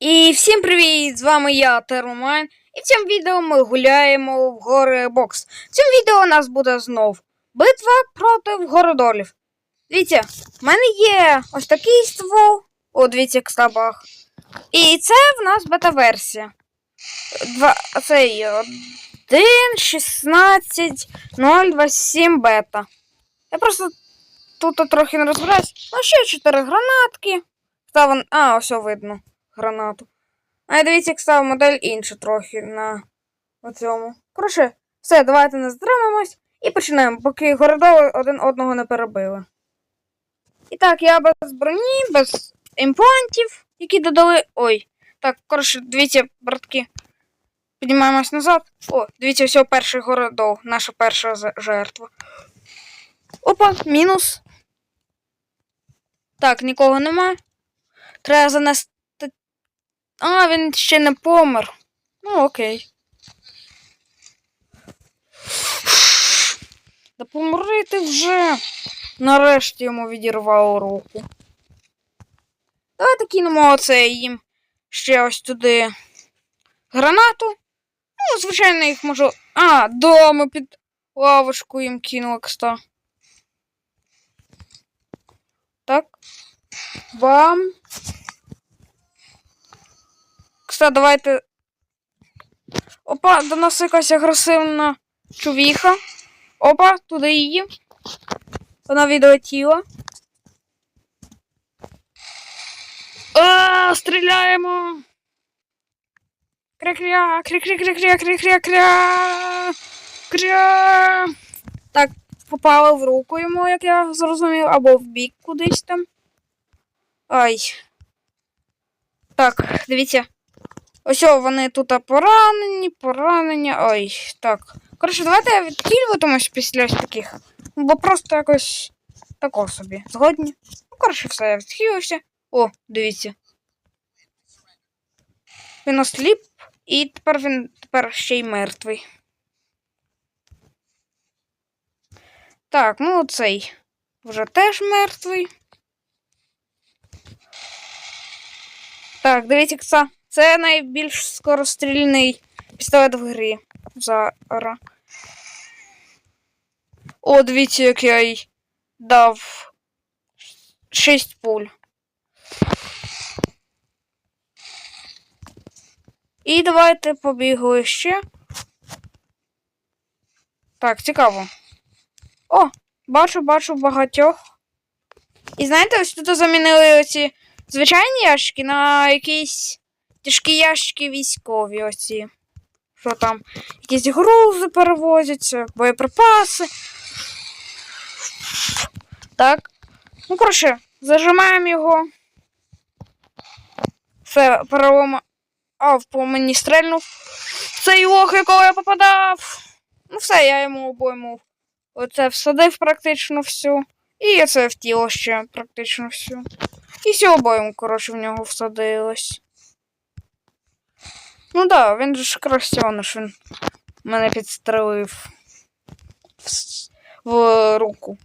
І всім привіт! З вами я, Термомайн. І в цьому відео ми гуляємо в гори бокс. В цьому відео у нас буде знов битва проти городолів. Дивіться, в мене є ось такий ствол. О, дивіться, як. І це в нас бета-версія. Два, цей 1, 16, 0, 27 бета. Я просто тут трохи не розбираюсь. Ну, ще 4 гранатки. Став... А, ось видно гранату. А дивіться, як став модель інша трохи на оцьому. Коротше, все, давайте не затримаємось і починаємо, поки городоли один одного не перебили. І так, я без броні, без імплантів, які додали. Ой. Так, коротше, дивіться, братки. Піднімаємось назад. О, дивіться, ось перший городол, наша перша жертва. Опа, мінус. Так, нікого нема. Треба занести. А, він ще не помер. Ну, окей. Да помри ти вже. Нарешті йому відірвало руку. Давайте кинемо оце їм ще ось туди гранату. Ну, звичайно, їх можу. А, да, під лавочку їм кинули кста. Так. Бам. Кстати, давайте. Опа, до нас якась агресивна чувіха. Опа, туди її. Вона відлетіла. А, стріляємо. Кря-кря, кря-кря-кря-кря, кря-кря-кря. Кря. Так, попала в руку йому, як я зрозумів, або в бік кудись там. Ай. Так, дивіться. Ось вони тут поранені, поранені. Ой, так. Коротше, давайте я відкидуватимусь після ось таких. Бо просто якось тако собі. Згодні? Ну, коротше, все, я відхилився. О, дивіться. Він осліп, і тепер він тепер ще й мертвий. Так, ну цей вже теж мертвий. Так, дивіться, це, це найбільш скорострільний пістолет в грі. Зараз. О, дивіться, як я й дав 6 пуль. І давайте побігли ще. Так, цікаво. О, бачу, бачу багатьох. І знаєте, ось тут замінили оці звичайні ящики на якісь тяжкі ящики військові оці. Що там? Якісь грузи перевозяться, боєприпаси. Так. Ну, коротше, зажимаємо його. Все, перелома. А, по мені стрельнув. Цей лох, якого я попадав. Ну, все, я йому обойму. Оце всадив практично всю. І це в тіло ще практично всю. І всю обойму, коротше, в нього всадилось. Ну да, він же ж він мене підстрелив в, в руку.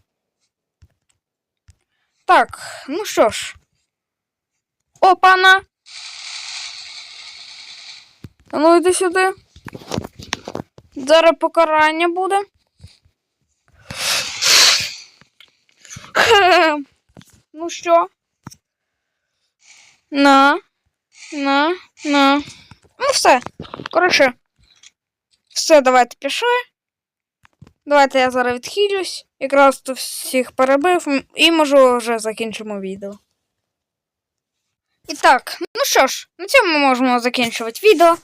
Так, ну що ж. Опана! Ну йди сюди. Зараз покарання буде. Ну що? На, на, на. Ну, все. Коротше. Все, давайте пішли. Давайте я зараз відхилюсь. Якраз тут всіх перебив і можу вже закінчимо відео. І так, ну що ж, на цьому ми можемо закінчувати відео.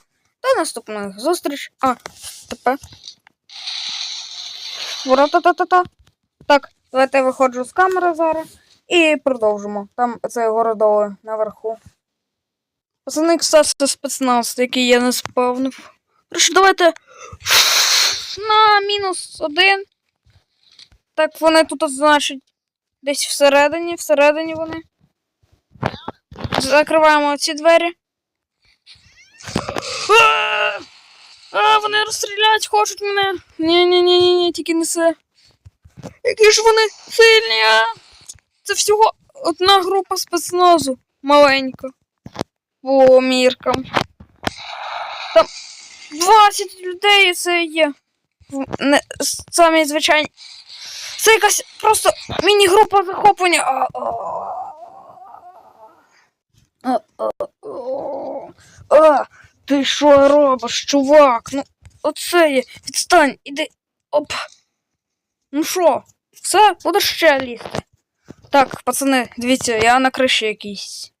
До наступних зустріч. А, тепер. Ура-та-та-та-та. Так, давайте я виходжу з камери зараз і продовжимо. Там це городове наверху. Пацани, кстати, спецназ, який я не спавнив. Короче, давайте на мінус один. Так, вони тут, значить, десь всередині, всередині вони. Закриваємо ці двері. А, вони розстрілять хочуть мене. Ні-ні-ні, тільки не це. Які ж вони сильні, а? Це всього одна група спецназу маленька. По міркам. Там 20 людей це є. Не, самі звичайні. Це якась просто міні-група захоплення. А, ти що робиш, чувак? Ну, оце є. Відстань, іди. Оп. Ну що, все, будеш ще лізти. Так, пацани, дивіться, я на криші якийсь.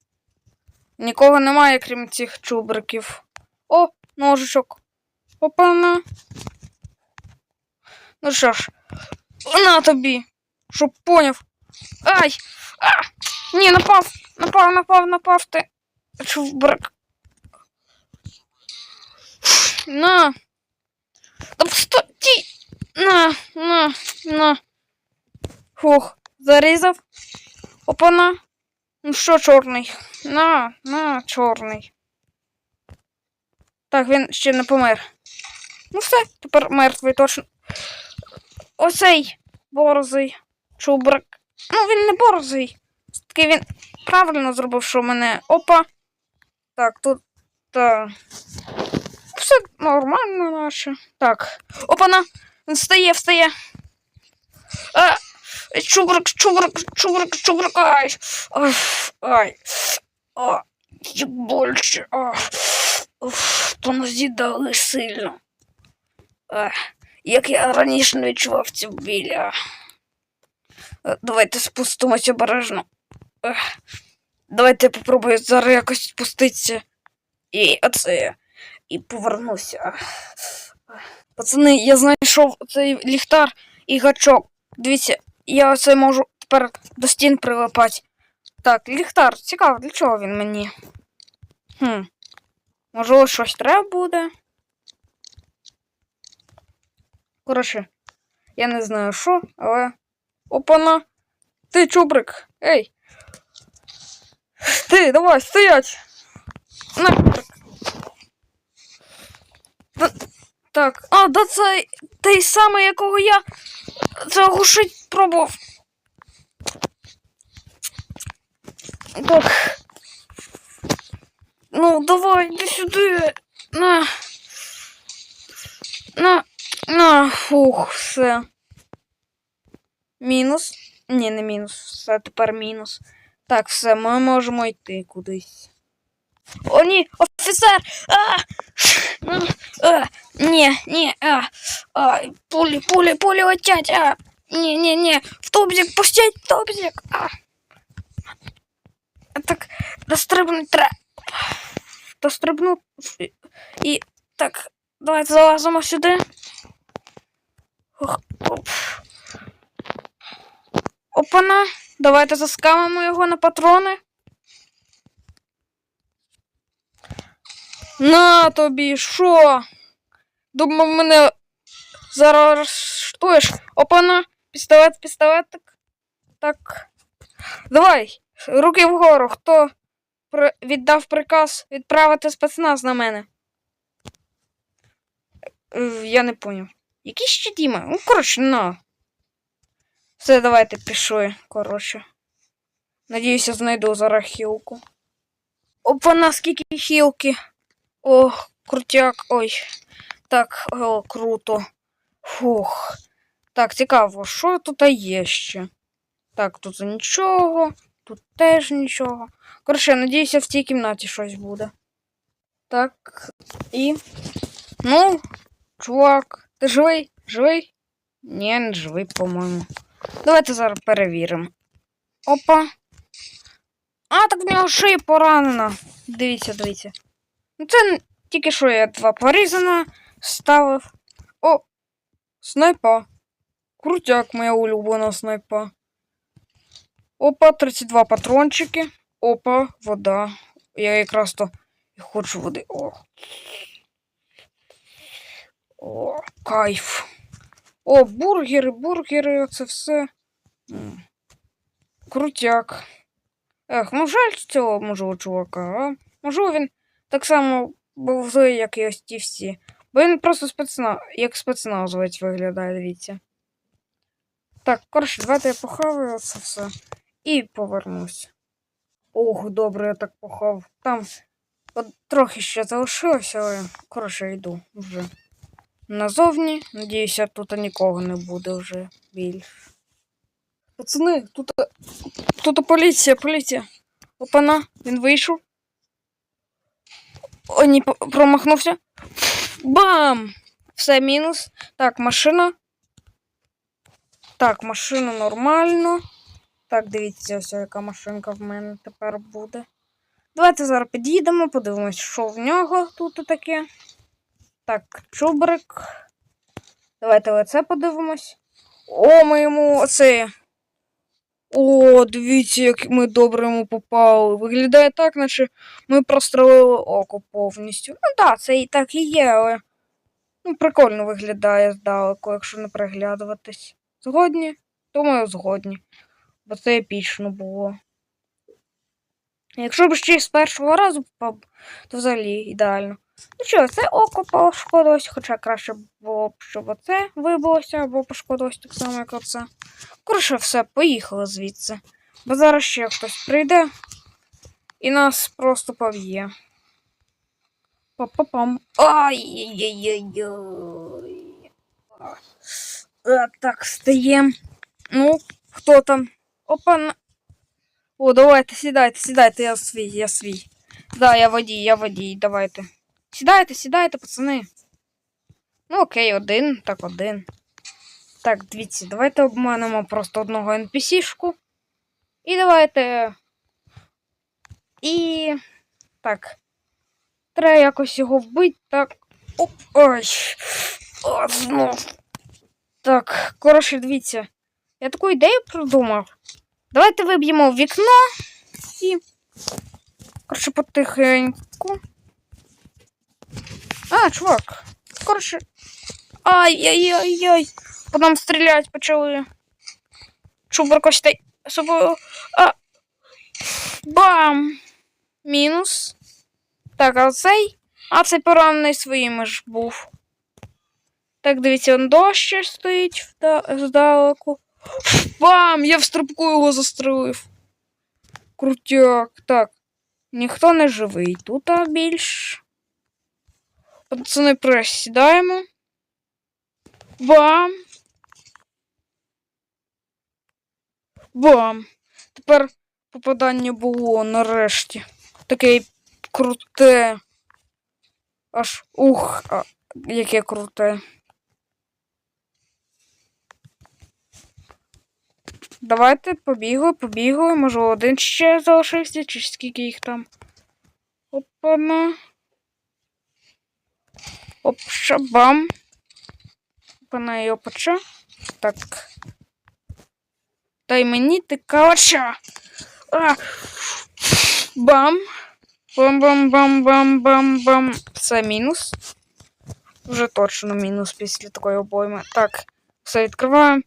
Нікого немає, крім цих чубриків. О, ножичок. Опана. Ну що ж, на тобі. Щоб поняв. Ай! А! Ні, напав! Напав, напав, напав ти. Чубрик. На. Та стой! На, на, на. Фух, зарізав. Опана. Ну що, чорний? На, на, чорний. Так, він ще не помер. Ну все, тепер мертвий точно. Оцей борзий чубрик. Ну, він не борзий. Таки він правильно зробив, що мене. Опа. Так, тут. Так. Все нормально наше. Так. Опана. Він встає, встає. А, чубрик, чубрик, чубрик, чубрик. Ай. Ай. Ай. А, по нозі дали сильно. Як я раніше не відчував цю біль. Е, Давайте спустимося обережно. Ех. Давайте я попробую зараз якось спуститися. І оце. І повернуся. Пацани, я знайшов цей ліхтар і гачок. Дивіться, я оце можу тепер до стін прилипати. Так, ліхтар, цікаво, для чого він мені? Хм. Можливо, щось треба буде. Коротше, я не знаю що, але. Опана! Ти чубрик! Ей! Ти, давай, стоять! На, чубрик. Та- Так, а, да це той самий, якого я це оглушить пробував. Так. Ну, давай, іди сюди. На. На. На. Фух, все. Мінус. Ні, не мінус. Все тепер мінус. Так, все, ми можемо йти кудись. О, ні, офіцер! А! Ну, а! Ні, ні, а! А! Пулі, пулі, пулі летять! А! Ні! В топзик, пустіть в топзик! А! Так, дострибнути треба. Дострибну. І так, давайте залазимо сюди. Ох, оп. Опана. Давайте заскамимо його на патрони. На тобі, що? Думав, мене зараз арештуєш. Опана, пістолет, пістолетик. Так. Давай, руки вгору. Хто віддав приказ відправити спецназ на мене? Е, Я не поняв. Який ще Діма? Ну, коротше, на. Все, давайте пішли, коротше. Надіюся, знайду зараз хілку. Опа, наскільки хілки. О, крутяк. Ой. Так, о, круто. Фух. Так, цікаво, що тут є ще? Так, тут нічого, тут теж нічого. Коротше, надіюся, в цій кімнаті щось буде. Так, і. Ну, чувак, ти живий? Живий? Ні, не живий, по-моєму. Давайте зараз перевіримо. Опа. А, так в нього шия поранена. Дивіться, дивіться. Ну, це тільки що я два порізана ставив. О! Снайпа. Крутяк, моя улюблена снайпа. Опа, 32 патрончики. Опа, вода. Я якраз то хочу води. О. О, кайф. О, бургери, бургери, це все. Крутяк. Ех, ну жаль цього можливо чувака, а? Можливо, він так само був злий, як і ось ті всі. Бо він просто спецна... як спецназовець виглядає, дивіться. Так, коротше, давайте я похаваю це все. І повернусь. Ох, добре, я так похав. Там От трохи ще залишилося, але коротше йду вже. Назовні. Надіюся, тут нікого не буде вже більше. Пацани, тут, тут поліція, поліція. Опана, він вийшов. О, ні, промахнувся. Бам! Все мінус. Так, машина. Так, машина нормально. Так, дивіться, ось яка машинка в мене тепер буде. Давайте зараз під'їдемо, подивимось, що в нього тут таке. Так, чубрик. Давайте оце подивимось. О, ми йому оце. О, дивіться, як ми добре йому попали. Виглядає так, наче ми прострелили око повністю. Ну так, це і так і є, але ну, прикольно виглядає здалеку, якщо не приглядуватись. Згодні? Думаю, згодні. Бо це епічно було. Якщо б ще з першого разу попав, то взагалі ідеально. Ну що, це око пошкодилось, хоча краще було б, щоб оце вибилося або пошкодилось так само, як оце. Коротше, все, поїхали звідси. Бо зараз ще хтось прийде і нас просто поб'є. Па-па-пам. Ай-яй-яй-яй. А, Так, стаємо. Ну, хто там? Опа. О, давайте, сідайте, сідайте, я свій, я свій. Да, я водій, я водій, давайте. Сідайте, сідайте, пацани. Ну, окей, один, так один. Так, дивіться, давайте обманемо просто одного NPC-шку. І давайте. І. Так. Треба якось його вбити, так. Оп, ой. О, знов. Так, коротше, дивіться. Я таку ідею придумав. Давайте виб'ємо вікно і. Коротше, потихеньку. А, чувак. Коротше. Ай-яй-яй-яй. По нам стрілять почали. Чубер костей собою. А. Бам! Мінус. Так, а цей. А цей поранений своїми ж був. Так, дивіться, он дощ стоїть здалеку. Бам! Я в стрибку його застрелив. Крутяк. Так. Ніхто не живий. Тут більш. Пацани, присідаємо. Бам! Бам! Тепер попадання було нарешті. Таке круте. Аж ух, а, яке круте. Давайте побігли, побігли. Може один ще залишився, чи скільки їх там. Опана. Опша, бам. Опана і опача. Так. Дай мені ти калача. А! Бам. Бам-бам-бам-бам-бам-бам. Це мінус. Вже точно мінус після такої обойми. Так, все відкриваємо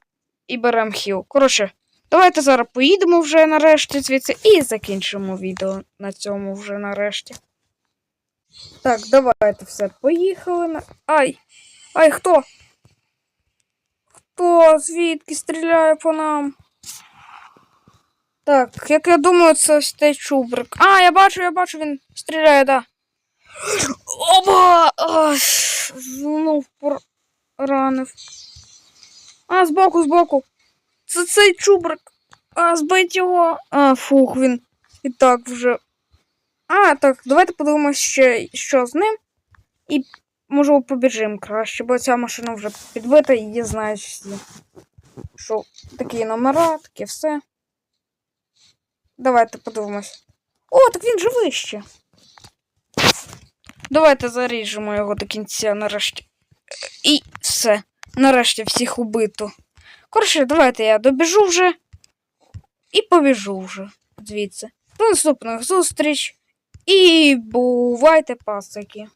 і беремо хіл. Коротше, давайте зараз поїдемо вже нарешті звідси і закінчимо відео на цьому вже нарешті. Так, давайте все, поїхали. На... Ай! Ай, хто? Хто? Звідки стріляє по нам? Так, як я думаю, це ось цей чубрик. А, я бачу, я бачу, він стріляє, да. Оба! Ай, знов поранив. А, збоку, збоку. Це цей чубрик. А, збить його. А, фух, він і так вже. А, так, давайте подивимося ще, що з ним. І, можливо, побіжимо краще, бо ця машина вже підбита і я знаю всі. Що такі номера, таке все. Давайте подивимось. О, так він живий ще. Давайте заріжемо його до кінця нарешті. І все. Нарешті всіх убито. Коротше, давайте я добіжу вже і побіжу вже звідси. До наступних зустріч. І бувайте пасики.